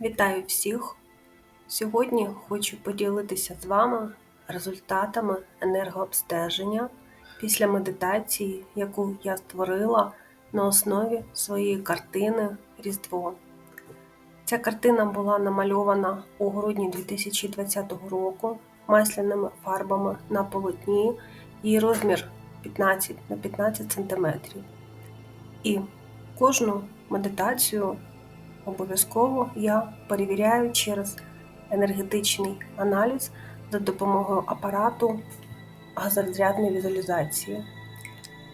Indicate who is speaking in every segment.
Speaker 1: Вітаю всіх! Сьогодні хочу поділитися з вами результатами енергообстеження після медитації, яку я створила на основі своєї картини Різдво. Ця картина була намальована у грудні 2020 року масляними фарбами на полотні, її розмір 15 на 15 см. І кожну медитацію обов'язково я перевіряю через енергетичний аналіз за допомогою апарату газорозрядної візуалізації.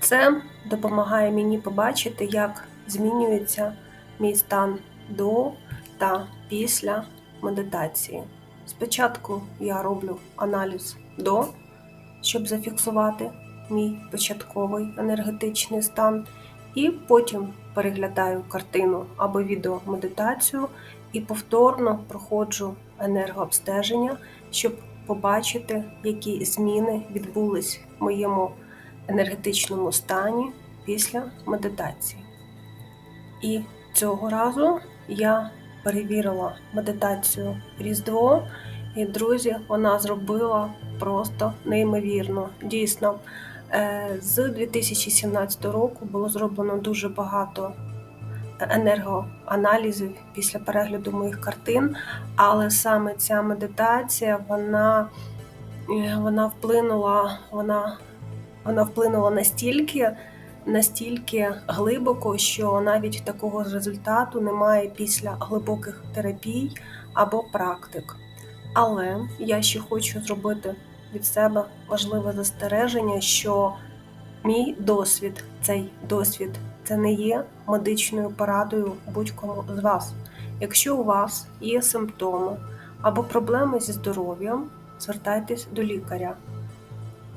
Speaker 1: Це допомагає мені побачити, як змінюється мій стан до та після медитації. Спочатку я роблю аналіз до, щоб зафіксувати мій початковий енергетичний стан, і потім переглядаю картину або відеомедитацію і повторно проходжу енергообстеження, щоб побачити, які зміни відбулись в моєму енергетичному стані після медитації. І цього разу я перевірила медитацію Різдво, і, друзі, вона зробила просто неймовірно. Дійсно, з 2017 року було зроблено дуже багато енергоаналізів після перегляду моїх картин, але саме ця медитація вона е, вона вплинула, вона, вона вплинула настільки. Настільки глибоко, що навіть такого результату немає після глибоких терапій або практик. Але я ще хочу зробити від себе важливе застереження, що мій досвід, цей досвід, це не є медичною порадою будь-кому з вас. Якщо у вас є симптоми або проблеми зі здоров'ям, звертайтесь до лікаря.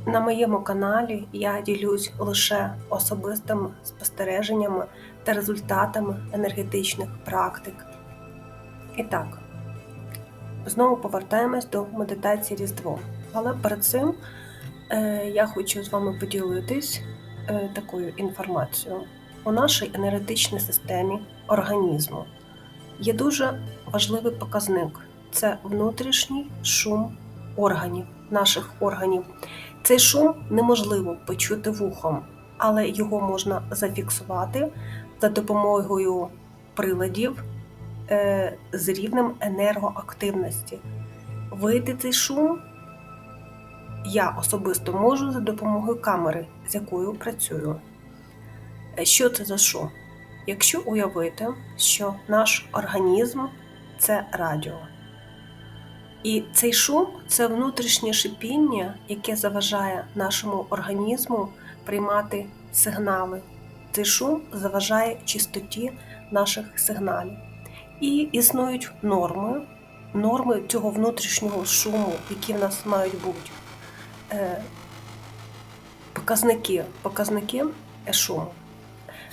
Speaker 1: На моєму каналі я ділюсь лише особистими спостереженнями та результатами енергетичних практик. І так, знову повертаємось до медитації Різдво. Але перед цим е, я хочу з вами поділитись е, такою інформацією. У нашій енергетичній системі організму є дуже важливий показник це внутрішній шум органів, наших органів. Цей шум неможливо почути вухом, але його можна зафіксувати за допомогою приладів е, з рівнем енергоактивності. Вийти цей шум я особисто можу за допомогою камери, з якою працюю. Е, що це за шум? Якщо уявити, що наш організм це радіо. І цей шум це внутрішнє шипіння, яке заважає нашому організму приймати сигнали. Цей шум заважає чистоті наших сигналів. І існують норми, норми цього внутрішнього шуму, які в нас мають бути. Е, показники показники шуму.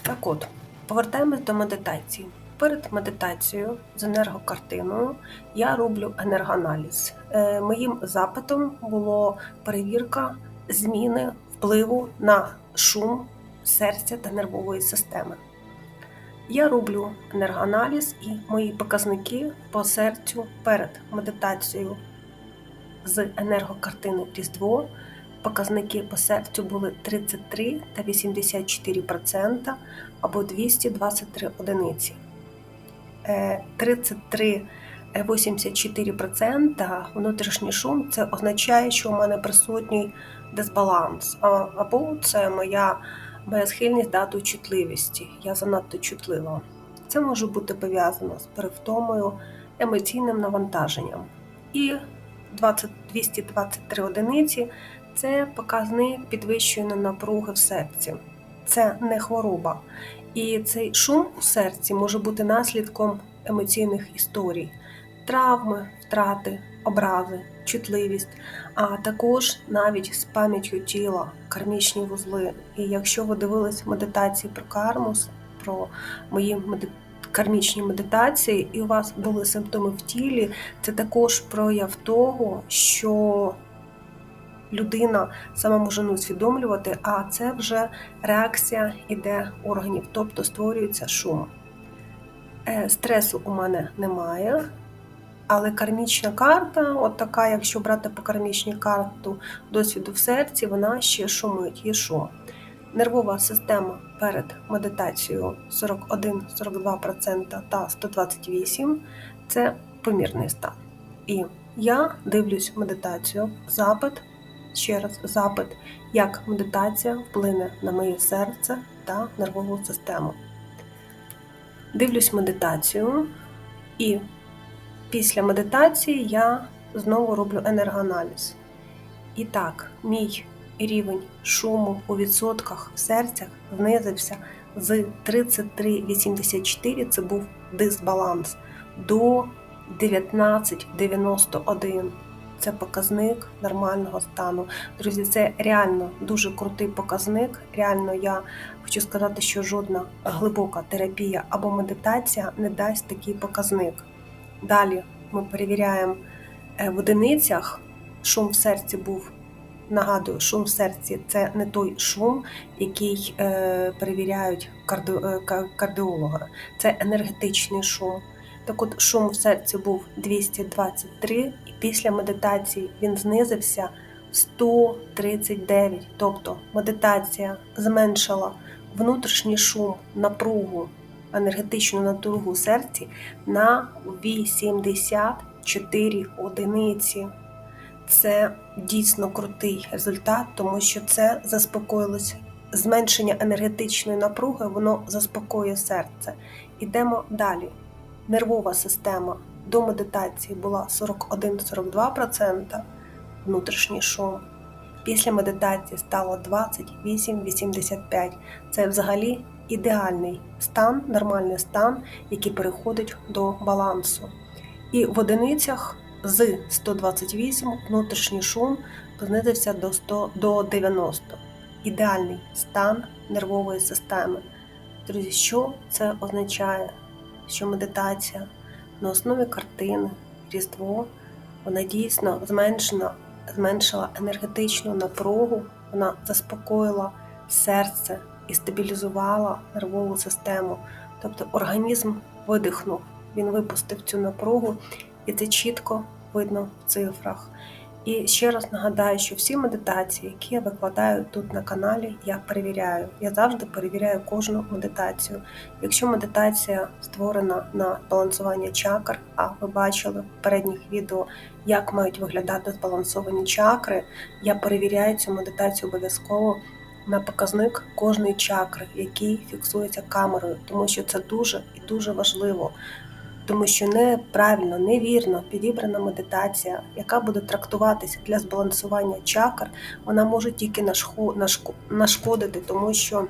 Speaker 1: Так от, повертаємось до медитації. Перед медитацією з енергокартиною я роблю енергоаналіз. Е, моїм запитом було перевірка зміни впливу на шум серця та нервової системи. Я роблю енергоаналіз і мої показники по серцю перед медитацією з енергокартини Різдво показники по серцю були 33 та 84% або 223 одиниці. 33 е, 84% внутрішній шум це означає, що у мене присутній дисбаланс, або це моя моя схильність дати чутливості. Я занадто чутлива. Це може бути пов'язано з перевтомою, емоційним навантаженням. І 20, 223 одиниці це показник підвищеної напруги в серці. Це не хвороба. І цей шум у серці може бути наслідком емоційних історій, травми, втрати, образи, чутливість, а також навіть з пам'яттю тіла, кармічні вузли. І якщо ви дивились медитації про кармус, про мої медитації, кармічні медитації, і у вас були симптоми в тілі, це також прояв того, що людина сама може не усвідомлювати, а це вже реакція іде органів, тобто створюється шум. Е, Стресу у мене немає. Але кармічна карта, от така, якщо брати по кармічній карту досвіду в серці, вона ще шумить, є шум. Нервова система перед медитацією 41-42% та 128% це помірний стан. І я дивлюсь медитацію, запит, ще раз запит, як медитація вплине на моє серце та нервову систему. Дивлюсь медитацію, і після медитації я знову роблю енергоаналіз. І так, мій рівень шуму у відсотках в серцях знизився з 33,84, це був дисбаланс, до 19,91. Це показник нормального стану. Друзі, це реально дуже крутий показник. Реально, я хочу сказати, що жодна глибока терапія або медитація не дасть такий показник. Далі ми перевіряємо е, в одиницях. Шум в серці був. Нагадую, шум в серці це не той шум, який е, перевіряють карди, е, кардіолога. Це енергетичний шум. Так от шум в серці був 223, і після медитації він знизився 139. Тобто медитація зменшила внутрішній шум, напругу, енергетичну напругу серці на 84 одиниці. Це дійсно крутий результат, тому що це заспокоїлось. Зменшення енергетичної напруги, воно заспокоює серце. Ідемо далі нервова система до медитації була 41-42% внутрішній шум. Після медитації стало 28-85%. Це взагалі ідеальний стан, нормальний стан, який переходить до балансу. І в одиницях з 128 внутрішній шум знизився до 100, до 90. Ідеальний стан нервової системи. Друзі, що це означає? що медитація на основі картини, Різдво, вона дійсно зменшена, зменшила енергетичну напругу, вона заспокоїла серце і стабілізувала нервову систему. Тобто організм видихнув, він випустив цю напругу, і це чітко видно в цифрах. І ще раз нагадаю, що всі медитації, які я викладаю тут на каналі, я перевіряю. Я завжди перевіряю кожну медитацію. Якщо медитація створена на балансування чакр, а ви бачили в передніх відео, як мають виглядати збалансовані чакри, я перевіряю цю медитацію обов'язково на показник кожної чакри, який фіксується камерою, тому що це дуже і дуже важливо тому що неправильно, невірно підібрана медитація, яка буде трактуватися для збалансування чакр, вона може тільки нашкодити, тому що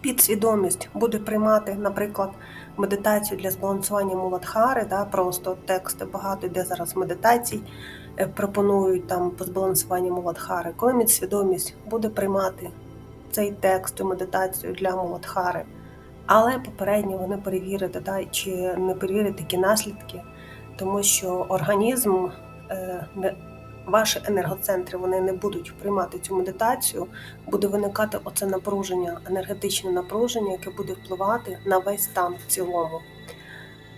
Speaker 1: підсвідомість буде приймати, наприклад, медитацію для збалансування муладхари, да, просто тексти багато йде зараз медитацій. Е, пропонують там по збалансуванню муладхари, коли підсвідомість буде приймати цей текст і медитацію для муладхари, але попередньо вони перевірити, да, чи не перевірити такі наслідки, тому що організм, е, ваші енергоцентри вони не будуть приймати цю медитацію, буде виникати оце напруження, енергетичне напруження, яке буде впливати на весь стан в цілому.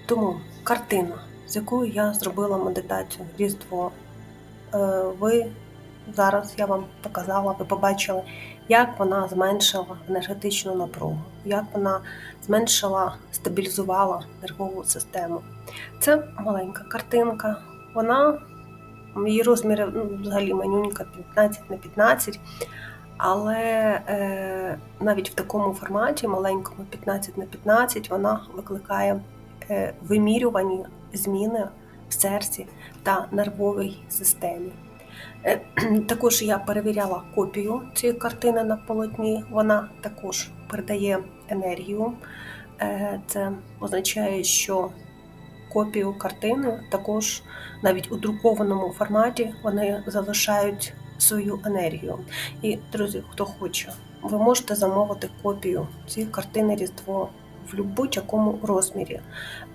Speaker 1: Тому картина, з якою я зробила медитацію Різдво, е, ви зараз я вам показала, ви побачили як вона зменшила енергетичну напругу, як вона зменшила, стабілізувала нервову систему. Це маленька картинка, вона, її розміри ну, взагалі манюнька 15 на 15, але е, навіть в такому форматі, маленькому 15 на 15, вона викликає е, вимірювані зміни в серці та нервовій системі. Е, також я перевіряла копію цієї картини на полотні, вона також передає енергію. Е, це означає, що копію картини також навіть у друкованому форматі вони залишають свою енергію. І, друзі, хто хоче, ви можете замовити копію цієї картини Різдво в будь-якому розмірі.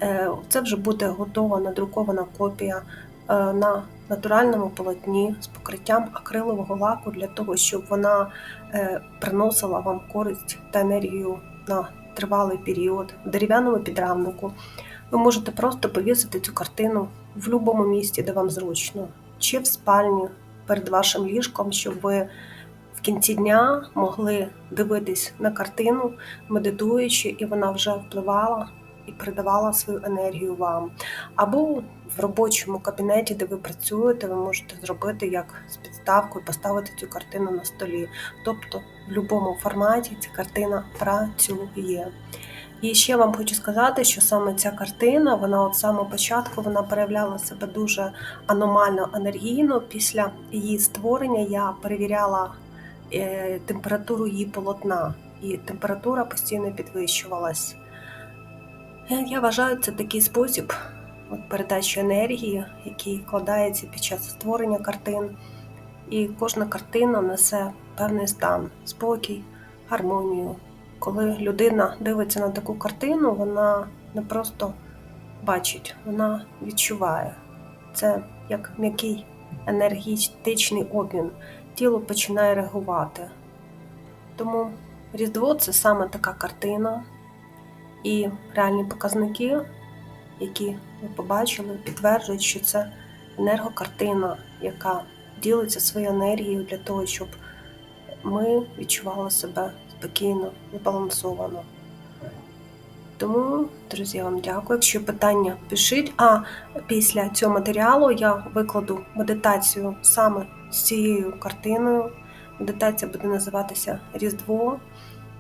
Speaker 1: Е, це вже буде готова надрукована копія на натуральному полотні з покриттям акрилового лаку для того, щоб вона е, приносила вам користь та енергію на тривалий період в дерев'яному підрамнику. Ви можете просто повісити цю картину в будь-якому місці, де вам зручно, чи в спальні перед вашим ліжком, щоб ви в кінці дня могли дивитись на картину, медитуючи, і вона вже впливала і передавала свою енергію вам. Або в робочому кабінеті, де ви працюєте, ви можете зробити як з підставкою, поставити цю картину на столі. Тобто в будь-якому форматі ця картина працює. І ще вам хочу сказати, що саме ця картина, вона от самого початку вона проявляла себе дуже аномально енергійно. Після її створення я перевіряла е, температуру її полотна, і температура постійно підвищувалась. Е, Я вважаю, це такий спосіб от, передачі енергії, який вкладається під час створення картин. І кожна картина несе певний стан, спокій, гармонію. Коли людина дивиться на таку картину, вона не просто бачить, вона відчуває. Це як м'який енергетичний обмін. Тіло починає реагувати. Тому Різдво це саме така картина, і реальні показники, які ви побачили, підтверджують, що це енергокартина, яка ділиться своєю енергією для того, щоб ми відчували себе спокійно, збалансовано. Тому, друзі, я вам дякую. Якщо питання пишіть. А після цього матеріалу я викладу медитацію саме з цією картиною. Медитація буде називатися Різдво.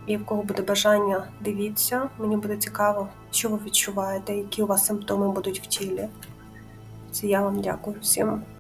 Speaker 1: І в кого буде бажання, дивіться. Мені буде цікаво, що ви відчуваєте, які у вас симптоми будуть в тілі. Це я вам дякую всім.